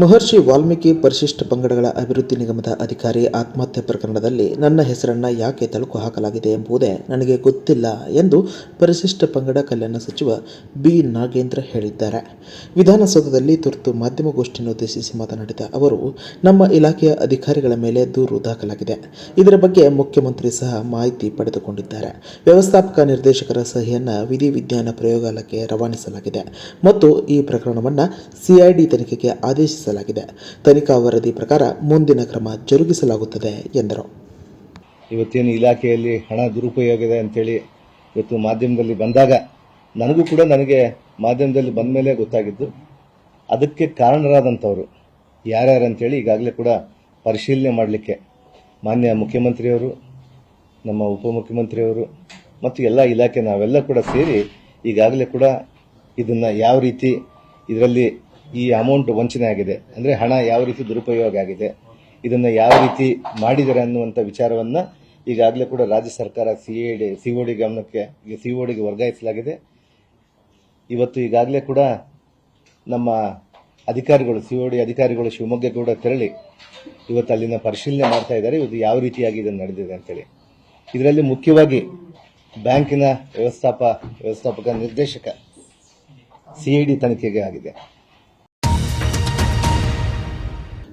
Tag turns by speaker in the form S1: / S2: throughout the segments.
S1: ಮಹರ್ಷಿ ವಾಲ್ಮೀಕಿ ಪರಿಶಿಷ್ಟ ಪಂಗಡಗಳ ಅಭಿವೃದ್ಧಿ ನಿಗಮದ ಅಧಿಕಾರಿ ಆತ್ಮಹತ್ಯೆ ಪ್ರಕರಣದಲ್ಲಿ ನನ್ನ ಹೆಸರನ್ನು ಯಾಕೆ ತಳುಕು ಹಾಕಲಾಗಿದೆ ಎಂಬುದೇ ನನಗೆ ಗೊತ್ತಿಲ್ಲ ಎಂದು ಪರಿಶಿಷ್ಟ ಪಂಗಡ ಕಲ್ಯಾಣ ಸಚಿವ ಬಿ. ನಾಗೇಂದ್ರ ಹೇಳಿದ್ದಾರೆ. ವಿಧಾನಸೌಧದಲ್ಲಿ ತುರ್ತು ಮಾಧ್ಯಮಗೋಷ್ಠಿಯನ್ನು ಉದ್ದೇಶಿಸಿ ಮಾತನಾಡಿದ ಅವರು, ನಮ್ಮ ಇಲಾಖೆಯ ಅಧಿಕಾರಿಗಳ ಮೇಲೆ ದೂರು ದಾಖಲಾಗಿದೆ. ಇದರ ಬಗ್ಗೆ ಮುಖ್ಯಮಂತ್ರಿ ಸಹ ಮಾಹಿತಿ ಪಡೆದುಕೊಂಡಿದ್ದಾರೆ. ವ್ಯವಸ್ಥಾಪಕ ನಿರ್ದೇಶಕರ ಸಹಿಯನ್ನು ವಿಧಿವಿಜ್ಞಾನ ಪ್ರಯೋಗಾಲಯಕ್ಕೆ ರವಾನಿಸಲಾಗಿದೆ ಮತ್ತು ಈ ಪ್ರಕರಣವನ್ನು ಸಿಐಡಿ ತನಿಖೆಗೆ ಆದೇಶಿಸಲಾಗಿದೆ ತನಿಖಾ ವರದಿ ಪ್ರಕಾರ ಮುಂದಿನ ಕ್ರಮ ಜರುಗಿಸಲಾಗುತ್ತದೆ ಎಂದರು.
S2: ಇವತ್ತೇನು ಇಲಾಖೆಯಲ್ಲಿ ಹಣ ದುರುಪಯೋಗ ಇದೆ ಅಂತೇಳಿ ಇವತ್ತು ಮಾಧ್ಯಮದಲ್ಲಿ ಬಂದಾಗ ನನಗೂ ಕೂಡ ನನಗೆ ಮಾಧ್ಯಮದಲ್ಲಿ ಬಂದ ಮೇಲೆ ಗೊತ್ತಾಗಿದ್ದು, ಅದಕ್ಕೆ ಕಾರಣರಾದಂಥವರು ಯಾರ್ಯಾರು ಅಂತೇಳಿ ಈಗಾಗಲೇ ಕೂಡ ಪರಿಶೀಲನೆ ಮಾಡಲಿಕ್ಕೆ ಮಾನ್ಯ ಮುಖ್ಯಮಂತ್ರಿಯವರು, ನಮ್ಮ ಉಪಮುಖ್ಯಮಂತ್ರಿಯವರು ಮತ್ತು ಎಲ್ಲ ಇಲಾಖೆ ನಾವೆಲ್ಲ ಕೂಡ ಸೇರಿ ಈಗಾಗಲೇ ಕೂಡ ಇದನ್ನು ಯಾವ ರೀತಿ ಇದರಲ್ಲಿ ಈ ಅಮೌಂಟ್ ವಂಚನೆ ಆಗಿದೆ. ಅಂದರೆ ಹಣ ಯಾವ ರೀತಿ ದುರುಪಯೋಗ ಆಗಿದೆ, ಇದನ್ನು ಯಾವ ರೀತಿ ಮಾಡಿದ್ದಾರೆ ಅನ್ನುವಂಥ ವಿಚಾರವನ್ನು ಈಗಾಗಲೇ ಕೂಡ ರಾಜ್ಯ ಸರ್ಕಾರ ಸಿಎಡಿ ಸಿಒಡಿ ಗಮನಕ್ಕೆ ಡಿಗೆ ವರ್ಗಾಯಿಸಲಾಗಿದೆ. ಇವತ್ತು ಈಗಾಗಲೇ ಕೂಡ ನಮ್ಮ ಅಧಿಕಾರಿಗಳು ಸಿಒಡಿ ಅಧಿಕಾರಿಗಳು ಶಿವಮೊಗ್ಗ ಕೂಡ ತೆರಳಿ ಇವತ್ತು ಅಲ್ಲಿನ ಪರಿಶೀಲನೆ ಮಾಡ್ತಾ ಇದ್ದಾರೆ. ಇದು ಯಾವ ರೀತಿಯಾಗಿ ಇದನ್ನು ನಡೆದಿದೆ ಅಂತೇಳಿ. ಇದರಲ್ಲಿ ಮುಖ್ಯವಾಗಿ ಬ್ಯಾಂಕಿನ ವ್ಯವಸ್ಥಾಪ, ವ್ಯವಸ್ಥಾಪಕ ನಿರ್ದೇಶಕ ಸಿಐಡಿ ತನಿಖೆಗೆ ಆಗಿದೆ.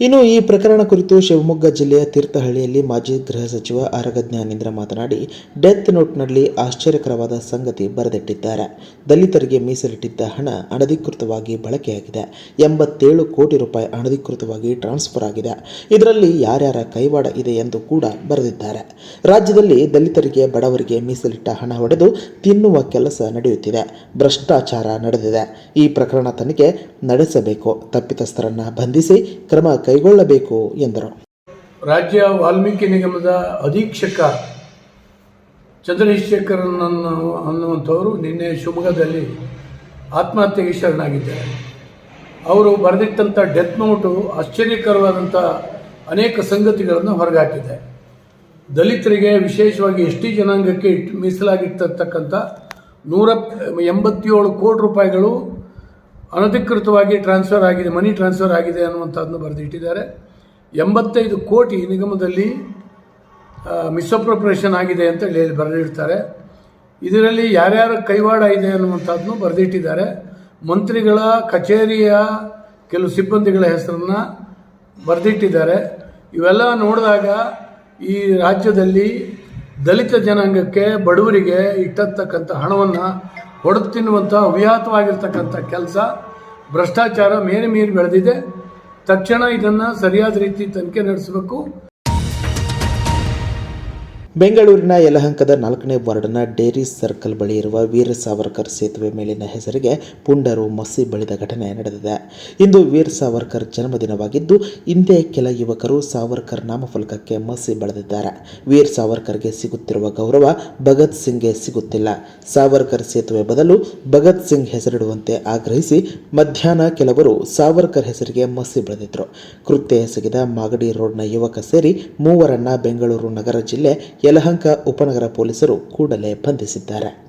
S1: ಇನ್ನು ಈ ಪ್ರಕರಣ ಕುರಿತು ಶಿವಮೊಗ್ಗ ಜಿಲ್ಲೆಯ ತೀರ್ಥಹಳ್ಳಿಯಲ್ಲಿ ಮಾಜಿ ಗೃಹ ಸಚಿವ ಆರಗ ಜ್ಞಾನೇಂದ್ರ ಮಾತನಾಡಿ, ಡೆತ್ ನೋಟ್ನಲ್ಲಿ ಆಶ್ಚರ್ಯಕರವಾದ ಸಂಗತಿ ಬರೆದಿಟ್ಟಿದ್ದಾರೆ. ದಲಿತರಿಗೆ ಮೀಸಲಿಟ್ಟಿದ್ದ ಹಣ ಅನಧಿಕೃತವಾಗಿ ಬಳಕೆಯಾಗಿದೆ. ಎಂಬತ್ತೇಳು ಕೋಟಿ ರೂಪಾಯಿ ಅನಧಿಕೃತವಾಗಿ ಟ್ರಾನ್ಸ್ಫರ್ ಆಗಿದೆ. ಇದರಲ್ಲಿ ಯಾರ್ಯಾರ ಕೈವಾಡ ಇದೆ ಎಂದು ಕೂಡ ಬರೆದಿದ್ದಾರೆ. ರಾಜ್ಯದಲ್ಲಿ ದಲಿತರಿಗೆ, ಬಡವರಿಗೆ ಮೀಸಲಿಟ್ಟ ಹಣ ಹೊಡೆದು ತಿನ್ನುವ ಕೆಲಸ ನಡೆಯುತ್ತಿದೆ. ಭ್ರಷ್ಟಾಚಾರ ನಡೆದಿದೆ. ಈ ಪ್ರಕರಣ ತನಿಖೆ ನಡೆಸಬೇಕು. ತಪ್ಪಿತಸ್ಥರನ್ನು ಬಂಧಿಸಿ, ಕ್ರಮ ಕೈಗೊಳ್ಳಬೇಕು ಎಂದರು.
S3: ರಾಜ್ಯ ವಾಲ್ಮೀಕಿ ನಿಗಮದ ಅಧೀಕ್ಷಕ ಚಂದ್ರಶೇಖರನ್ ಅನ್ನೋ ಅನ್ನುವಂಥವರು ನಿನ್ನೆ ಶಿವಮೊಗ್ಗದಲ್ಲಿ ಆತ್ಮಹತ್ಯೆಗೆ ಶರಣಾಗಿದ್ದಾರೆ. ಅವರು ಬರೆದಿಟ್ಟಂಥ ಡೆತ್ ನೋಟು ಆಶ್ಚರ್ಯಕರವಾದಂಥ ಅನೇಕ ಸಂಗತಿಗಳನ್ನು ಹೊರಗಾಕಿದೆ. ದಲಿತರಿಗೆ ವಿಶೇಷವಾಗಿ ಎಸ್ ಟಿ ಜನಾಂಗಕ್ಕೆ ಇಟ್ಟು ಮೀಸಲಾಗಿಟ್ಟಿರ್ತಕ್ಕಂಥ ನೂರ ಎಂಬತ್ತೇಳು ಕೋಟಿ ರೂಪಾಯಿಗಳು ಅನಧಿಕೃತವಾಗಿ ಟ್ರಾನ್ಸ್ಫರ್ ಆಗಿದೆ, ಮನಿ ಟ್ರಾನ್ಸ್ಫರ್ ಆಗಿದೆ ಅನ್ನುವಂಥದ್ದನ್ನು ಬರೆದಿಟ್ಟಿದ್ದಾರೆ. ಎಂಬತ್ತೈದು ಕೋಟಿ ನಿಗಮದಲ್ಲಿ ಮಿಸ್ಅಪ್ರೋಪ್ರೇಷನ್ ಆಗಿದೆ ಅಂತ ಹೇಳಿ ಬರೆದಿಡ್ತಾರೆ. ಇದರಲ್ಲಿ ಯಾರ್ಯಾರ ಕೈವಾಡ ಇದೆ ಅನ್ನುವಂಥದ್ದನ್ನು ಬರೆದಿಟ್ಟಿದ್ದಾರೆ. ಮಂತ್ರಿಗಳ ಕಚೇರಿಯ ಕೆಲವು ಸಿಬ್ಬಂದಿಗಳ ಹೆಸರನ್ನು ಬರೆದಿಟ್ಟಿದ್ದಾರೆ. ಇವೆಲ್ಲ ನೋಡಿದಾಗ ಈ ರಾಜ್ಯದಲ್ಲಿ ದಲಿತ ಜನಾಂಗಕ್ಕೆ ಬಡವರಿಗೆ ಇಟ್ಟತಕ್ಕಂಥ ಹಣವನ್ನು ಹೊಡೆದು ತಿನ್ನುವಂಥ ಅವ್ಯಾಹತವಾಗಿರ್ತಕ್ಕಂಥ ಕೆಲಸ ಭ್ರಷ್ಟಾಚಾರ ಮೇರೆ ಮೀರಿ ಬೆಳೆದಿದೆ. ತಕ್ಷಣ ಇದನ್ನು ಸರಿಯಾದ ರೀತಿ ತನಿಖೆ ನಡೆಸಬೇಕು.
S1: ಬೆಂಗಳೂರಿನ ಯಲಹಂಕದ ನಾಲ್ಕನೇ ವಾರ್ಡ್ನ ಡೇರಿ ಸರ್ಕಲ್ ಬಳಿ ಇರುವ ವೀರ ಸಾವರ್ಕರ್ ಸೇತುವೆ ಮೇಲಿನ ಹೆಸರಿಗೆ ಪುಂಡರು ಮಸಿ ಬಳಿದ ಘಟನೆ ನಡೆದಿದೆ. ಇಂದು ವೀರ ಸಾವರ್ಕರ್ ಜನ್ಮದಿನವಾಗಿದ್ದು, ಹಿಂದೆ ಕೆಲ ಯುವಕರು ಸಾವರ್ಕರ್ ನಾಮಫಲಕಕ್ಕೆ ಮಸಿ ಬಳೆದಿದ್ದಾರೆ. ವೀರ್ ಸಾವರ್ಕರ್ಗೆ ಸಿಗುತ್ತಿರುವ ಗೌರವ ಭಗತ್ ಸಿಂಗ್ಗೆ ಸಿಗುತ್ತಿಲ್ಲ. ಸಾವರ್ಕರ್ ಸೇತುವೆ ಬದಲು ಭಗತ್ ಸಿಂಗ್ ಹೆಸರಿಡುವಂತೆ ಆಗ್ರಹಿಸಿ ಮಧ್ಯಾಹ್ನ ಕೆಲವರು ಸಾವರ್ಕರ್ ಹೆಸರಿಗೆ ಮಸಿ ಬೆಳೆದಿದ್ರು. ಕೃತ್ಯ ಎಸಗಿದ ಮಾಗಡಿ ರೋಡ್ನ ಯುವಕ ಸೇರಿ ಮೂವರನ್ನ ಬೆಂಗಳೂರು ನಗರ ಜಿಲ್ಲೆ ಯಲಹಂಕ ಉಪನಗರ ಪೊಲೀಸರು ಕೂಡಲೇ ಬಂಧಿಸಿದ್ದಾರೆ.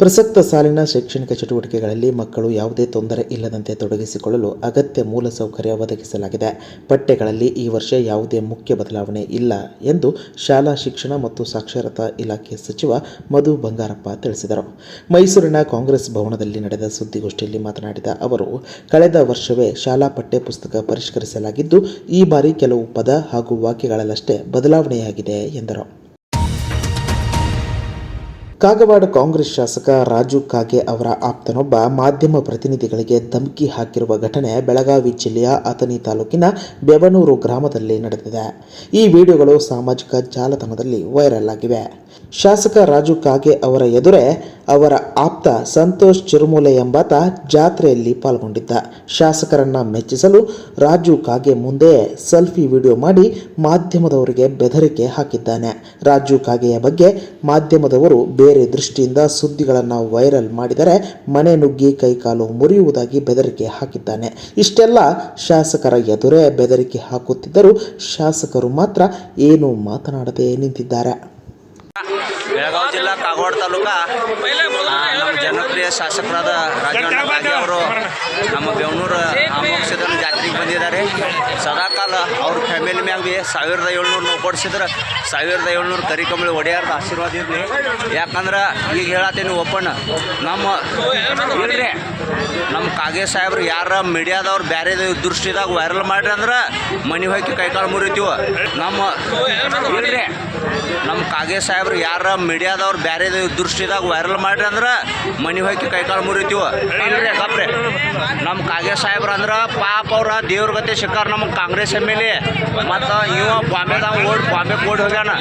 S1: ಪ್ರಸಕ್ತ ಸಾಲಿನ ಶೈಕ್ಷಣಿಕ ಚಟುವಟಿಕೆಗಳಲ್ಲಿ ಮಕ್ಕಳು ಯಾವುದೇ ತೊಂದರೆ ಇಲ್ಲದಂತೆ ತೊಡಗಿಸಿಕೊಳ್ಳಲು ಅಗತ್ಯ ಮೂಲಸೌಕರ್ಯ ಒದಗಿಸಲಾಗಿದೆ. ಪಠ್ಯಗಳಲ್ಲಿ ಈ ವರ್ಷ ಯಾವುದೇ ಮುಖ್ಯ ಬದಲಾವಣೆ ಇಲ್ಲ ಎಂದು ಶಾಲಾ ಶಿಕ್ಷಣ ಮತ್ತು ಸಾಕ್ಷರತಾ ಇಲಾಖೆ ಸಚಿವ ಮಧು ಬಂಗಾರಪ್ಪ ತಿಳಿಸಿದರು. ಮೈಸೂರಿನ ಕಾಂಗ್ರೆಸ್ ಭವನದಲ್ಲಿ ನಡೆದ ಸುದ್ದಿಗೋಷ್ಠಿಯಲ್ಲಿ ಮಾತನಾಡಿದ ಅವರು, ಕಳೆದ ವರ್ಷವೇ ಶಾಲಾ ಪಠ್ಯ ಪುಸ್ತಕ ಪರಿಷ್ಕರಿಸಲಾಗಿದ್ದು, ಈ ಬಾರಿ ಕೆಲವು ಪದ ಹಾಗೂ ವಾಕ್ಯಗಳಲ್ಲಷ್ಟೇ ಬದಲಾವಣೆಯಾಗಿದೆ ಎಂದರು. ಕಾಗವಾಡ ಕಾಂಗ್ರೆಸ್ ಶಾಸಕ ರಾಜು ಕಾಗೆ ಅವರ ಆಪ್ತನೊಬ್ಬ ಮಾಧ್ಯಮ ಪ್ರತಿನಿಧಿಗಳಿಗೆ ಧಮಕಿ ಹಾಕಿರುವ ಘಟನೆ ಬೆಳಗಾವಿ ಜಿಲ್ಲೆಯ ಅಥಣಿ ತಾಲೂಕಿನ ಬೆವನೂರು ಗ್ರಾಮದಲ್ಲಿ ನಡೆದಿದೆ. ಈ ವಿಡಿಯೋಗಳು ಸಾಮಾಜಿಕ ಜಾಲತಾಣದಲ್ಲಿ ವೈರಲ್ ಆಗಿವೆ. ಶಾಸಕ ರಾಜು ಕಾಗೆ ಅವರ ಎದುರೇ ಅವರ ಆಪ್ತ ಸಂತೋಷ್ ಚಿರುಮೂಲೆ ಎಂಬಾತ ಜಾತ್ರೆಯಲ್ಲಿ ಪಾಲ್ಗೊಂಡಿದ್ದ. ಶಾಸಕರನ್ನ ಮೆಚ್ಚಿಸಲು ರಾಜು ಕಾಗೆ ಮುಂದೆ ಸೆಲ್ಫಿ ವಿಡಿಯೋ ಮಾಡಿ ಮಾಧ್ಯಮದವರಿಗೆ ಬೆದರಿಕೆ ಹಾಕಿದ್ದಾನೆ. ರಾಜು ಕಾಗೆಯ ಬಗ್ಗೆ ಮಾಧ್ಯಮದವರು ಬೇರೆ ದೃಷ್ಟಿಯಿಂದ ಸುದ್ದಿಗಳನ್ನು ವೈರಲ್ ಮಾಡಿದರೆ ಮನೆ ನುಗ್ಗಿ ಕೈಕಾಲು ಮುರಿಯುವುದಾಗಿ ಬೆದರಿಕೆ ಹಾಕಿದ್ದಾನೆ. ಇಷ್ಟೆಲ್ಲ ಶಾಸಕರ ಎದುರೇ ಬೆದರಿಕೆ ಹಾಕುತ್ತಿದ್ದರೂ ಶಾಸಕರು ಮಾತ್ರ ಏನು ಮಾತನಾಡದೆ ನಿಂತಿದ್ದಾರೆ.
S4: ಬೆಳಗಾವಿ ಜಿಲ್ಲಾ ಕಾಗವಾಡ ಜನಪ್ರಿಯ ಶಾಸಕರಾದ ರಾಜಣ್ಣ ಗಾಂಧಿ ಅವರು ನಮ್ಮ ಬೆವನೂರು ಅಮೋಕ್ಷದನ ಜಾತ್ರೆಗೆ ಬಂದಿದ್ದಾರೆ. ಸದಾಕಾಲ ಅವ್ರ ಫ್ಯಾಮಿಲಿ ಮ್ಯಾಗ ಭೀ ಸಾವಿರದ ಏಳ್ನೂರು ನಾವು ಕೊಡಿಸಿದ್ರೆ. ಸಾವಿರದ ಏಳ್ನೂರು ಕರಿಕಂಬಳಿ ಒಡೆಯಾರ್ದ ಆಶೀರ್ವಾದ ಇರಲಿ. ಯಾಕಂದ್ರೆ ಈಗ ಹೇಳತ್ತೀನಿ ಓಪನ್. ನಮ್ಮ ಇಲ್ರಿ ನಮ್ಮ ಕಾಗೆ ಸಾಹೇಬ್ರು ಯಾರ ಮೀಡಿಯಾದವ್ರು ಬೇರೆ ದೃಷ್ಟಿದಾಗ ವೈರಲ್ ಮಾಡ್ರಿ ಅಂದ್ರೆ ಮನೆ ಹೋಗಿ ಕೈಕಾಲು ಮುರಿತೀವ. ನಮ್ಮ ಇಲ್ರಿ ನಮ್ಮ ಕಾಗೆ ಸಾಹೇಬ್ರು ಯಾರ ಮೀಡಿಯಾದವ್ರು ಬೇರೆ ದೃಷ್ಟಿದಾಗ ವೈರಲ್ ಮಾಡ್ರಿ ಅಂದ್ರೆ ಮನೆ ಹೋಗಿ ಕೈಕಾಲು ಮುರಿತೀವ? ಇಲ್ರಿ ಕಪ್ರಿ. ನಮ್ಮ ಕಾಂಗ್ರೆಸ್ ಸಾಹೇಬ್ರು ಅಂದ್ರೆ ಪಾಪ ಅವ್ರ ದೇವ್ರ ಗತಿ ಸಿಕ್ಕಾರ ನಮಗೆ ಕಾಂಗ್ರೆಸ್ ಎಂ ಎಲ್ ಎ. ಮತ್ತು ಇವ ಬಾಂಬೆದಾಗ ಓಡ್ ಬಾಂಬೆ ಓಡಿ ಹೋಗ್ಯಾನ.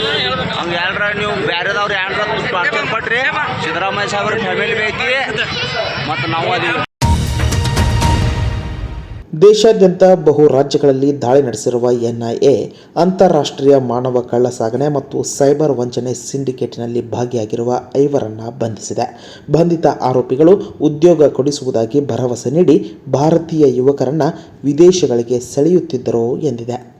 S4: ಹಂಗೆ ಯಾರ ನೀವು ಬೇರೆದವ್ರು ಯಾರ ಟಾರ್ಚರ್ ಕೊಟ್ರಿ. ಸಿದ್ದರಾಮಯ್ಯ ಸಾಹೇಬ್ರ ಫ್ಯಾಮಿಲಿ ಬೇಕಿ ಮತ್ತು ನಾವು ಅದೀವಿ
S1: ದೇಶಾದ್ಯಂತ ಬಹು ರಾಜ್ಯಗಳಲ್ಲಿ ದಾಳಿ ನಡೆಸಿರುವ ಎನ್ಐಎ ಅಂತಾರಾಷ್ಟ್ರೀಯ ಮಾನವ ಕಳ್ಳಸಾಗಣೆ ಮತ್ತು ಸೈಬರ್ ವಂಚನೆ ಸಿಂಡಿಕೇಟ್ನಲ್ಲಿ ಭಾಗಿಯಾಗಿರುವ ಐವರನ್ನು ಬಂಧಿಸಿದೆ. ಬಂಧಿತ ಆರೋಪಿಗಳು ಉದ್ಯೋಗ ಕೊಡಿಸುವುದಾಗಿ ಭರವಸೆ ನೀಡಿ ಭಾರತೀಯ ಯುವಕರನ್ನು ವಿದೇಶಗಳಿಗೆ ಸೆಳೆಯುತ್ತಿದ್ದರು ಎಂದಿದೆ.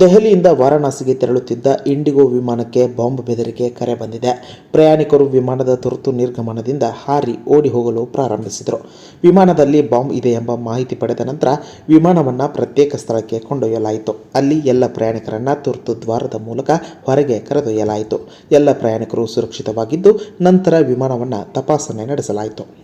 S1: ದೆಹಲಿಯಿಂದ ವಾರಾಣಸಿಗೆ ತೆರಳುತ್ತಿದ್ದ ಇಂಡಿಗೋ ವಿಮಾನಕ್ಕೆ ಬಾಂಬ್ ಬೆದರಿಕೆ ಕರೆ ಬಂದಿದೆ. ಪ್ರಯಾಣಿಕರು ವಿಮಾನದ ತುರ್ತು ನಿರ್ಗಮನದಿಂದ ಹಾರಿ ಓಡಿ ಹೋಗಲು ಪ್ರಾರಂಭಿಸಿದರು. ವಿಮಾನದಲ್ಲಿ ಬಾಂಬ್ ಇದೆ ಎಂಬ ಮಾಹಿತಿ ಪಡೆದ ನಂತರ ವಿಮಾನವನ್ನು ಪ್ರತ್ಯೇಕ ಸ್ಥಳಕ್ಕೆ ಕೊಂಡೊಯ್ಯಲಾಯಿತು. ಅಲ್ಲಿ ಎಲ್ಲ ಪ್ರಯಾಣಿಕರನ್ನು ತುರ್ತು ದ್ವಾರದ ಮೂಲಕ ಹೊರಗೆ ಕರೆದೊಯ್ಯಲಾಯಿತು. ಎಲ್ಲ ಪ್ರಯಾಣಿಕರು ಸುರಕ್ಷಿತವಾಗಿದ್ದು ನಂತರ ವಿಮಾನವನ್ನು ತಪಾಸಣೆ ನಡೆಸಲಾಯಿತು.